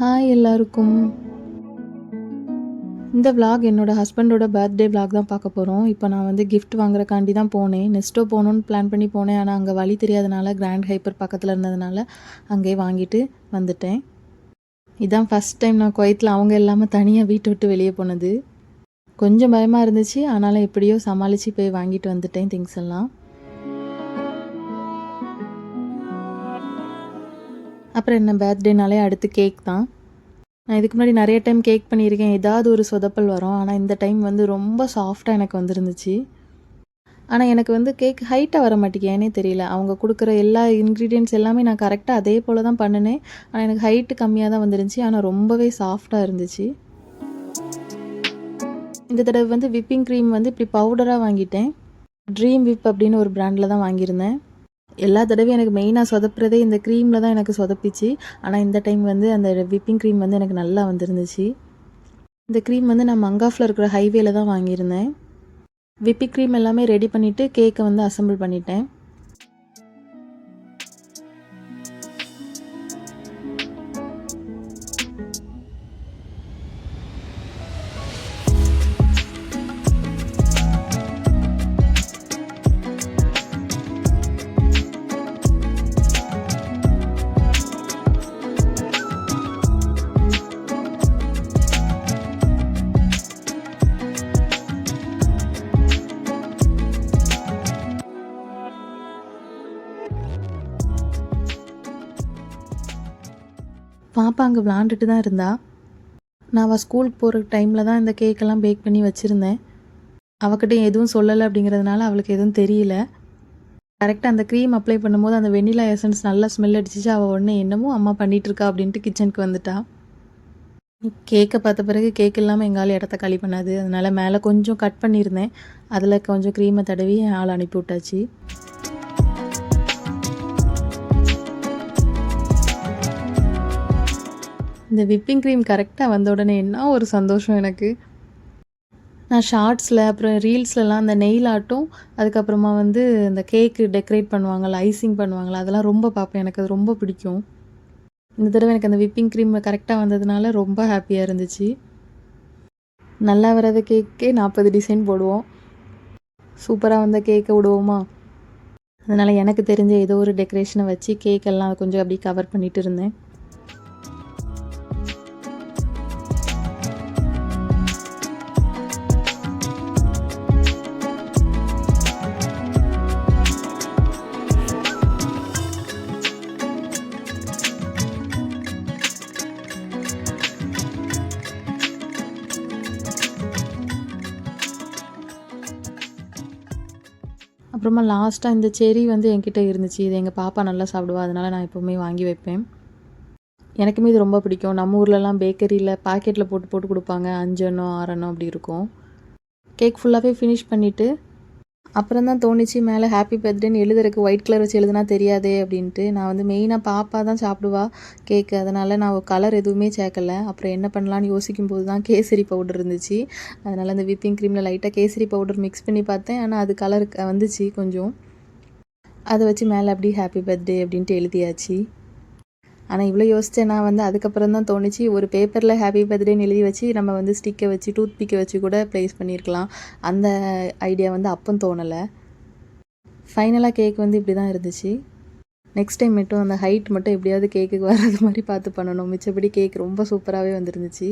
Hi எல்லாருக்கும். இந்த vlog என்னோட ஹஸ்பண்டோட பர்த்டே vlog தான் பார்க்க போகிறோம் இப்போ நான் வந்து கிஃப்ட் வாங்குறக்காண்டி தான் போனேன். நெக்ஸ்ட்டோ போகணுன்னு பிளான் பண்ணி போனேன். ஆனால் அங்கே வழி தெரியாதனால கிராண்ட் ஹைப்பர் பக்கத்தில் இருந்ததுனால அங்கேயே வாங்கிட்டு வந்துட்டேன். இதான் ஃபஸ்ட் டைம் நான் குவைத்தில் அவங்க இல்லாமல் தனியாக வீட்டை விட்டு வெளியே போனது. கொஞ்சம் பயமாக இருந்துச்சு. ஆனாலும் எப்படியோ சமாளித்து போய் வாங்கிட்டு வந்துட்டேன் திங்ஸ் எல்லாம். அப்புறம் என்ன பர்த்டேனாலே அடுத்து கேக் தான். நான் இதுக்கு முன்னாடி நிறைய டைம் கேக் பண்ணியிருக்கேன். ஏதாவது ஒரு சொதப்பல் வரும். ஆனால் இந்த டைம் வந்து ரொம்ப சாஃப்டாக எனக்கு வந்துருந்துச்சு. ஆனால் எனக்கு வந்து கேக் ஹைட்டாக வர மாட்டேங்குது தெரியல. அவங்க கொடுக்குற எல்லா இன்க்ரீடியன்ட்ஸ் எல்லாமே நான் கரெக்டாக அதே போல் தான் பண்ணினேன். ஆனால் எனக்கு ஹைட்டு கம்மியாக தான் வந்துருந்துச்சு. ஆனால் ரொம்பவே சாஃப்டாக இருந்துச்சு. இந்த தடவை வந்து விப்பிங் க்ரீம் வந்து இப்படி பவுடராக வாங்கிட்டேன். ட்ரீம் விப் அப்படின்னு ஒரு ப்ராண்டில் தான் வாங்கியிருந்தேன். எல்லா தடவையும் எனக்கு மெயினாக சொதப்புறதே இந்த க்ரீமில் தான் எனக்கு சொதப்பிச்சு. ஆனால் இந்த டைம் வந்து அந்த விப்பிங் க்ரீம் வந்து எனக்கு நல்லா வந்துருந்துச்சு. இந்த க்ரீம் வந்து நான் மங்காஃபில் இருக்கிற ஹைவேல தான் வாங்கியிருந்தேன். விப்பி க்ரீம் எல்லாமே ரெடி பண்ணிவிட்டு கேக்கை வந்து அசெம்பிள் பண்ணிட்டேன். பாப்பா அங்கே விளாண்டுட்டு தான் இருந்தா. நான் அவள் ஸ்கூலுக்கு போகிற டைமில் தான் இந்த கேக்கெல்லாம் பேக் பண்ணி வச்சுருந்தேன். அவகிட்ட எதுவும் சொல்லலை அப்படிங்கிறதுனால அவளுக்கு எதுவும் தெரியல. கரெக்டாக அந்த க்ரீம் அப்ளை பண்ணும்போது அந்த வெண்ணிலா எசன்ஸ் நல்லா ஸ்மெல் அடிச்சிச்சு. அவள் உடனே என்னமோ அம்மா பண்ணிகிட்ருக்கா இருக்கா அப்படின்ட்டு கிச்சனுக்கு வந்துட்டா. கேக்கை பார்த்த பிறகு கேக் இல்லாமல் எங்கால் இடத்த காலி பண்ணாது. அதனால் மேலே கொஞ்சம் கட் பண்ணியிருந்தேன். அதில் கொஞ்சம் க்ரீமை தடவி ஆள் அனுப்பி விட்டாச்சு இந்த விப்பிங் க்ரீம் கரெக்டாக வந்த உடனே என்ன ஒரு சந்தோஷம் எனக்கு. நான் ஷார்ட்ஸில் அப்புறம் ரீல்ஸ்லலாம் அந்த நெயில் ஆட்டும் அதுக்கப்புறமா வந்து இந்த கேக்கு டெக்கரேட் பண்ணுவாங்கள்ல ஐசிங் பண்ணுவாங்கள்ல அதெல்லாம் ரொம்ப பார்ப்பேன். எனக்கு அது ரொம்ப பிடிக்கும். இந்த தடவை எனக்கு அந்த விப்பிங் க்ரீம் கரெக்டாக வந்ததுனால ரொம்ப ஹாப்பியாக இருந்துச்சு. நல்லா வராத கேக்கே நாற்பது டிசைன் போடுவோம். சூப்பராக வந்த கேக்கை விடுவோமா? அதனால் எனக்கு தெரிஞ்ச ஏதோ ஒரு டெக்கரேஷனை வச்சு கேக்கெல்லாம் கொஞ்சம் அப்படியே கவர் பண்ணிட்டு இருந்தேன். அப்புறமா லாஸ்ட்டாக இந்த செரி வந்து என்கிட்ட இருந்துச்சு. இது எங்கள் பாப்பா நல்லா சாப்பிடுவா. அதனால் நான் எப்போவுமே வாங்கி வைப்பேன். எனக்குமே இது ரொம்ப பிடிக்கும். நம்ம ஊர்லலாம் பேக்கரியில் பாக்கெட்டில் போட்டு போட்டு கொடுப்பாங்க. அஞ்செண்ணோ ஆறெண்ணோ அப்படி இருக்கும். கேக் ஃபுல்லாகவே ஃபினிஷ் பண்ணிவிட்டு அப்புறம் தான் தோணுச்சு மேலே ஹாப்பி பர்த்டேன்னு எழுதுறதுக்கு ஒயிட் கலர் வச்சு எழுதுனா தெரியாதே அப்படின்ட்டு. நான் வந்து மெயினாக பாப்பா தான் சாப்பிடுவா கேக்கு அதனால் நான் கலர் எதுவுமே சேர்க்கல. அப்புறம் என்ன பண்ணலான்னு யோசிக்கும் போது தான் கேசரி பவுடர் இருந்துச்சு. அதனால் அந்த விப்பிங் க்ரீமில் லைட்டாக கேசரி பவுடர் மிக்ஸ் பண்ணி பார்த்தேன். ஆனால் அது கலர் வந்துச்சு கொஞ்சம். அதை வச்சு மேலே அப்படி ஹாப்பி பர்த்டே அப்படின்ட்டு எழுதியாச்சு. ஆனால் இவ்வளோ யோசித்தேன் நான் வந்து அதுக்கப்புறம் தான் தோணுச்சு. ஒரு பேப்பரில் ஹாப்பி பர்த்டேன்னு எழுதி வச்சு நம்ம வந்து ஸ்டிக்கை வச்சு டூத் பிக்கை வச்சு கூட ப்ளேஸ் பண்ணியிருக்கலாம் அந்த ஐடியா வந்து அப்போ தோணலை. ஃபைனலாக கேக் வந்து இப்படி தான் இருந்துச்சு. நெக்ஸ்ட் டைம் மட்டும் அந்த ஹைட் மட்டும் எப்படியாவது கேக்குக்கு வராத மாதிரி பார்த்து பண்ணணும். மிச்சப்படி கேக் ரொம்ப சூப்பராகவே வந்துருந்துச்சு.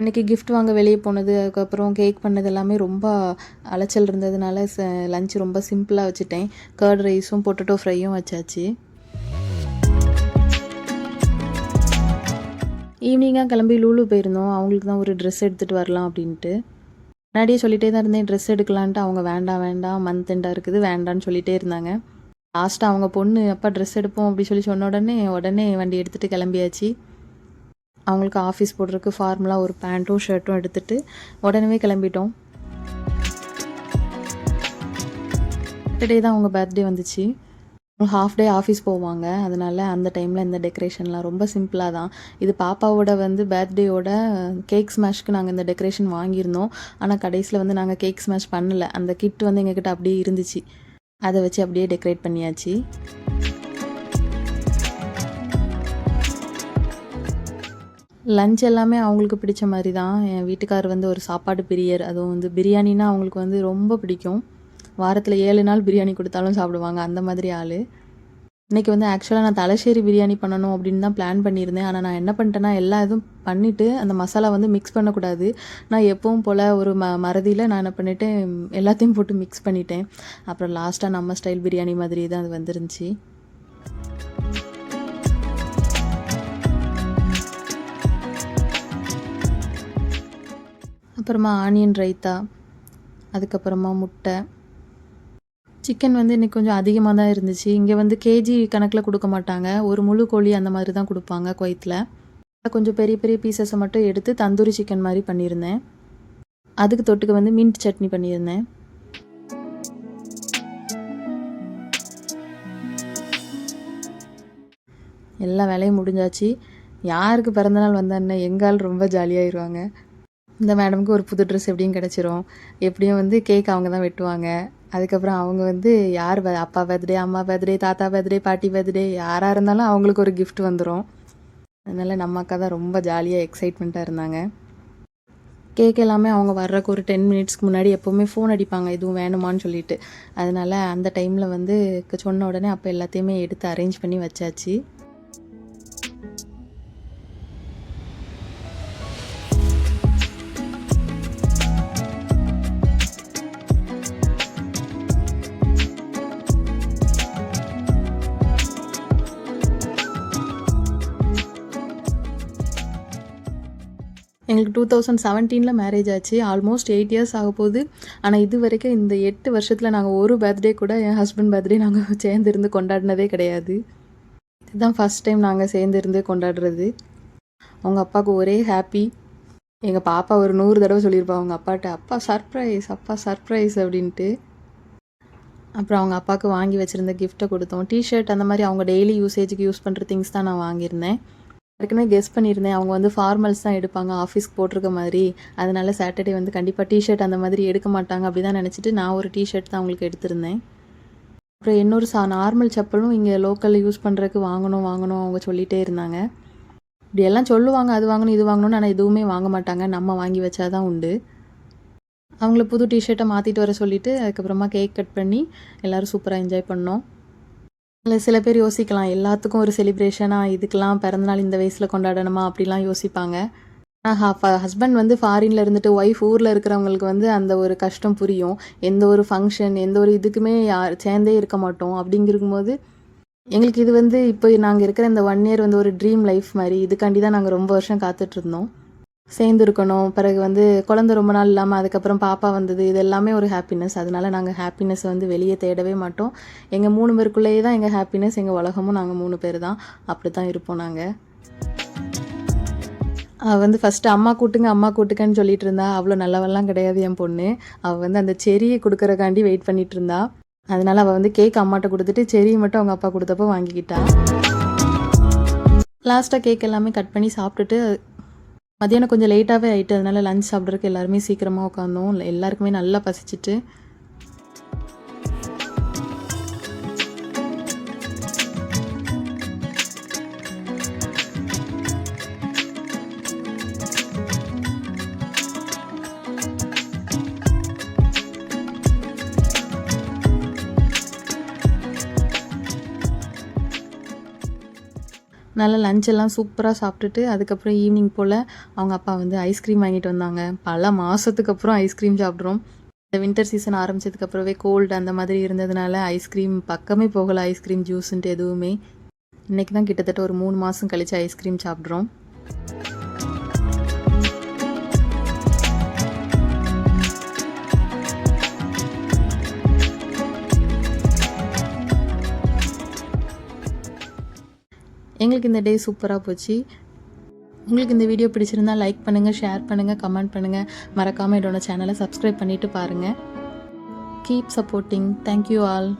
இன்றைக்கி கிஃப்ட் வாங்க வெளியே போனது அதுக்கப்புறம் கேக் பண்ணது எல்லாமே ரொம்ப அலைச்சல் இருந்ததுனால ச லஞ்ச் ரொம்ப சிம்பிளாக வச்சுட்டேன். கர்ட் ரைஸும் பொட்டட்டோ ஃப்ரையும் வச்சாச்சு. ஈவினிங்காக கிளம்பி லூலு போயிருந்தோம். அவங்களுக்கு தான் ஒரு ட்ரெஸ் எடுத்துகிட்டு வரலாம் அப்படின்ட்டு. முன்னாடியே சொல்லிகிட்டே தான் இருந்தேன் ட்ரெஸ் எடுக்கலான்ட்டு. அவங்க வேண்டாம் வேண்டாம் மந்த் எண்டாக இருக்குது வேண்டான்னு சொல்லிகிட்டே இருந்தாங்க. லாஸ்ட்டாக அவங்க பொண்ணு அப்பா ட்ரெஸ் எடுப்போம் அப்படி சொல்லி சொன்ன உடனே உடனே வண்டி எடுத்துகிட்டு கிளம்பியாச்சு. அவங்களுக்கு ஆஃபீஸ் போடுறதுக்கு ஃபார்மலாக ஒரு பேண்ட்டும் ஷர்ட்டும் எடுத்துகிட்டு உடனே கிளம்பிட்டோம். சாட்டர்டே தான் அவங்க பர்த்டே வந்துச்சு. ஹாஃப் டே ஆஃபீஸ் போவாங்க. அதனால அந்த டைமில் இந்த டெக்கரேஷன்லாம் ரொம்ப சிம்பிளாக தான். இது பாப்பாவோட வந்து பர்த்டேயோட கேக் ஸ்மாஷ்க்கு நாங்கள் இந்த டெக்கரேஷன் வாங்கியிருந்தோம். ஆனால் கடைசியில் வந்து நாங்கள் கேக் ஸ்மாஷ் பண்ணலை. அந்த கிட் வந்து எங்ககிட்ட அப்படியே இருந்துச்சு. அதை வச்சு அப்படியே டெக்கரேட் பண்ணியாச்சு. லஞ்ச் எல்லாமே அவங்களுக்கு பிடிச்ச மாதிரி தான். என் வீட்டுக்கார் வந்து ஒரு சாப்பாடு பிரியர். அதுவும் வந்து பிரியாணினா அவங்களுக்கு வந்து ரொம்ப பிடிக்கும். வாரத்தில் ஏழு நாள் பிரியாணி கொடுத்தாலும் சாப்பிடுவாங்க. அந்த மாதிரி ஆள். இன்றைக்கி வந்து ஆக்சுவலாக நான் தலைசேரி பிரியாணி பண்ணணும் அப்படின்னு தான் பிளான் பண்ணியிருந்தேன். ஆனால் நான் என்ன பண்ணிட்டேன்னா எல்லா இதுவும் பண்ணிவிட்டு அந்த மசாலா வந்து மிக்ஸ் பண்ணக்கூடாது. நான் எப்பவும் போல் ஒரு ம மறதியில் நான் என்ன பண்ணிவிட்டேன் எல்லாத்தையும் போட்டு மிக்ஸ் பண்ணிட்டேன். அப்புறம் லாஸ்ட்டாக நம்ம ஸ்டைல் பிரியாணி மாதிரி தான் அது வந்துருந்துச்சு. அப்புறமா ஆனியன் ரைத்தா அதுக்கப்புறமா முட்டை. சிக்கன் வந்து இன்றைக்கி கொஞ்சம் அதிகமாக தான் இருந்துச்சு. இங்கே வந்து கேஜி கணக்கில் கொடுக்க மாட்டாங்க. ஒரு முழு கோழி அந்த மாதிரி தான் கொடுப்பாங்க குவைத்தில். கொஞ்சம் பெரிய பெரிய பீசஸை மட்டும் எடுத்து தந்தூரி சிக்கன் மாதிரி பண்ணியிருந்தேன். அதுக்கு தொட்டுக்க வந்து மின்ட் சட்னி பண்ணியிருந்தேன். எல்லா வேலையும் முடிஞ்சாச்சு. யாருக்கு பிறந்தநாள் வந்தான்னு எங்கால் ரொம்ப ஜாலியாகிடுவாங்க இந்த மேடமுக்கு ஒரு புது ட்ரெஸ் எப்படியும் கிடச்சிரும். எப்படியும் வந்து கேக் அவங்க தான் வெட்டுவாங்க. அதுக்கப்புறம் அவங்க வந்து யார் அப்பா பர்த்டே அம்மா பர்த்டே தாத்தா பர்த்டே பாட்டி பர்த்டே யாராக இருந்தாலும் அவங்களுக்கு ஒரு கிஃப்ட் வந்துடும் அதனால் நம்ம அக்கா தான் ரொம்ப ஜாலியாக எக்ஸைட்மெண்ட்டாக இருந்தாங்க. கேக் எல்லாமே அவங்க வர்றதுக்கு ஒரு டென் மினிட்ஸ்க்கு முன்னாடி எப்போவுமே ஃபோன் அடிப்பாங்க. எதுவும் வேணுமான்னு சொல்லிட்டு. அதனால் அந்த டைமில் வந்து சொன்ன உடனே அப்போ எல்லாத்தையுமே எடுத்து அரேஞ்ச் பண்ணி வச்சாச்சு. எங்களுக்கு டூ தௌசண்ட் செவன்டீனில் மேரேஜ் ஆச்சு. ஆல்மோஸ்ட் எயிட் இயர்ஸ் ஆக போகுது. ஆனால் இது வரைக்கும் இந்த எட்டு வருஷத்தில் நாங்கள் ஒரு பர்த்டே கூட என் ஹஸ்பண்ட் பர்த்டே நாங்கள் சேர்ந்துருந்து கொண்டாடினதே கிடையாது. இதுதான் ஃபஸ்ட் டைம் நாங்கள் சேர்ந்துருந்து கொண்டாடுறது. அவங்க அப்பாவுக்கு ஒரே ஹாப்பி எங்கள் பாப்பா ஒரு நூறு தடவை சொல்லியிருப்பா அவங்க அப்பாட்ட அப்பா சர்ப்ரைஸ் அப்பா சர்ப்ரைஸ் அப்படின்ட்டு. அப்புறம் அவங்க அப்பாவுக்கு வாங்கி வச்சுருந்த கிஃப்ட்டை கொடுத்தோம். டிஷர்ட் அந்த மாதிரி அவங்க டெய்லி யூசேஜுக்கு யூஸ் பண்ணுற திங்ஸ் தான் நான் வாங்கியிருந்தேன். ஏற்கனவே கெஸ் பண்ணியிருந்தேன். அவங்க வந்து ஃபார்மல்ஸ் தான் எடுப்பாங்க. ஆஃபீஸ்க்கு போட்டிருக்க மாதிரி. அதனால சாட்டர்டே வந்து கண்டிப்பாக டிஷர்ட் அந்த மாதிரி எடுக்க மாட்டாங்க அப்படி தான் நினச்சிட்டு நான் ஒரு டிஷர்ட் தான் அவங்களுக்கு எடுத்திருந்தேன். அப்புறம் இன்னொரு சா நார்மல் செப்பலும் இங்கே லோக்கலில் யூஸ் பண்ணுறதுக்கு வாங்கணும் வாங்கணும் அவங்க சொல்லிகிட்டே இருந்தாங்க. இப்படி எல்லாம் சொல்லுவாங்க அது வாங்கணும் இது வாங்கணும்னு ஆனால் எதுவுமே வாங்க மாட்டாங்க. நம்ம வாங்கி வச்சா தான் உண்டு. அவங்கள புது டிஷர்ட்டை மாற்றிட்டு வர சொல்லிவிட்டு அதுக்கப்புறமா கேக் கட் பண்ணி எல்லோரும் சூப்பராக என்ஜாய் பண்ணோம். இல்லை சில பேர் யோசிக்கலாம். எல்லாத்துக்கும் ஒரு செலிப்ரேஷனாக இதுக்கெல்லாம் பிறந்தநாள் இந்த வயசில் கொண்டாடணுமா அப்படிலாம் யோசிப்பாங்க. ஆனால் ஹஸ்பண்ட் வந்து ஃபாரினில் இருந்துட்டு ஒய்ஃப் ஊரில் இருக்கிறவங்களுக்கு வந்து அந்த ஒரு கஷ்டம் புரியும். எந்த ஒரு ஃபங்க்ஷன் எந்த ஒரு இதுக்குமே யார் சேர்ந்தே இருக்க மாட்டோம். அப்படிங்கிருக்கும்போது எங்களுக்கு இது வந்து இப்போ நாங்கள் இருக்கிற இந்த ஒன் இயர் வந்து ஒரு ட்ரீம் லைஃப் மாதிரி இதுக்காண்டி தான் நாங்கள் ரொம்ப வருஷம் காத்துட்ருந்தோம் சேர்ந்துருக்கணும். பிறகு வந்து குழந்தை ரொம்ப நாள் இல்லாமல் அதுக்கப்புறம் பாப்பா வந்தது. இது எல்லாமே ஒரு ஹாப்பினஸ் அதனால நாங்கள் ஹாப்பினஸ் வந்து வெளியே தேடவே மாட்டோம். எங்கள் மூணு பேருக்குள்ளேயே தான் எங்கள் ஹாப்பினஸ் எங்கள் உலகமும் நாங்கள் மூணு பேர் தான். அப்படி தான் இருப்போம் நாங்கள் அவள் வந்து ஃபஸ்ட்டு அம்மா கூட்டுங்க அம்மா கூட்டுங்கன்னு சொல்லிட்டு இருந்தா. அவ்வளோ நல்லவெல்லாம் கிடையாது என் பொண்ணு. அவள் வந்து அந்த செரியை கொடுக்கறக்காண்டி வெயிட் பண்ணிட்டு இருந்தா. அதனால அவள் வந்து கேக் அம்மாட்ட கொடுத்துட்டு செரியை மட்டும் அவங்க அப்பா கொடுத்தப்போ வாங்கிக்கிட்டா. லாஸ்ட்டாக கேக் எல்லாமே கட் பண்ணி சாப்பிட்டுட்டு மதியானம் கொஞ்சம் லேட்டாகவே ஆகிட்டு அதனால லஞ்ச் சாப்பிட்றதுக்கு எல்லாருமே சீக்கிரமாக உட்காந்தோம் எல்லாருக்குமே நல்லா பசிச்சுட்டு நல்லா லஞ்செல்லாம் சூப்பராக சாப்பிட்டுட்டு அதுக்கப்புறம் ஈவினிங் போல் அவங்க அப்பா வந்து ஐஸ்கிரீம் வாங்கிட்டு வந்தாங்க. பல மாதத்துக்கு அப்புறம் ஐஸ்கிரீம் சாப்பிட்றோம். இந்த வின்டர் சீசன் ஆரம்பிச்சதுக்கப்புறவே கோல்டு அந்த மாதிரி இருந்ததுனால ஐஸ்கிரீம் பக்கமே போகலை ஐஸ்கிரீம் ஜூஸுன்ட்டு எதுவுமே. இன்றைக்கி தான் கிட்டத்தட்ட ஒரு மூணு மாதம் கழித்து ஐஸ்கிரீம் சாப்பிட்றோம். எங்களுக்கு இந்த டே சூப்பராக போச்சு. உங்களுக்கு இந்த வீடியோ பிடிச்சிருந்தா லைக் பண்ணுங்கள் ஷேர் பண்ணுங்கள் கமெண்ட் பண்ணுங்கள் மறக்காமல் என்னோடய சேனலை சப்ஸ்கிரைப் பண்ணிவிட்டு பாருங்கள் கீப் சப்போர்ட்டிங் தேங்க்யூ ஆல்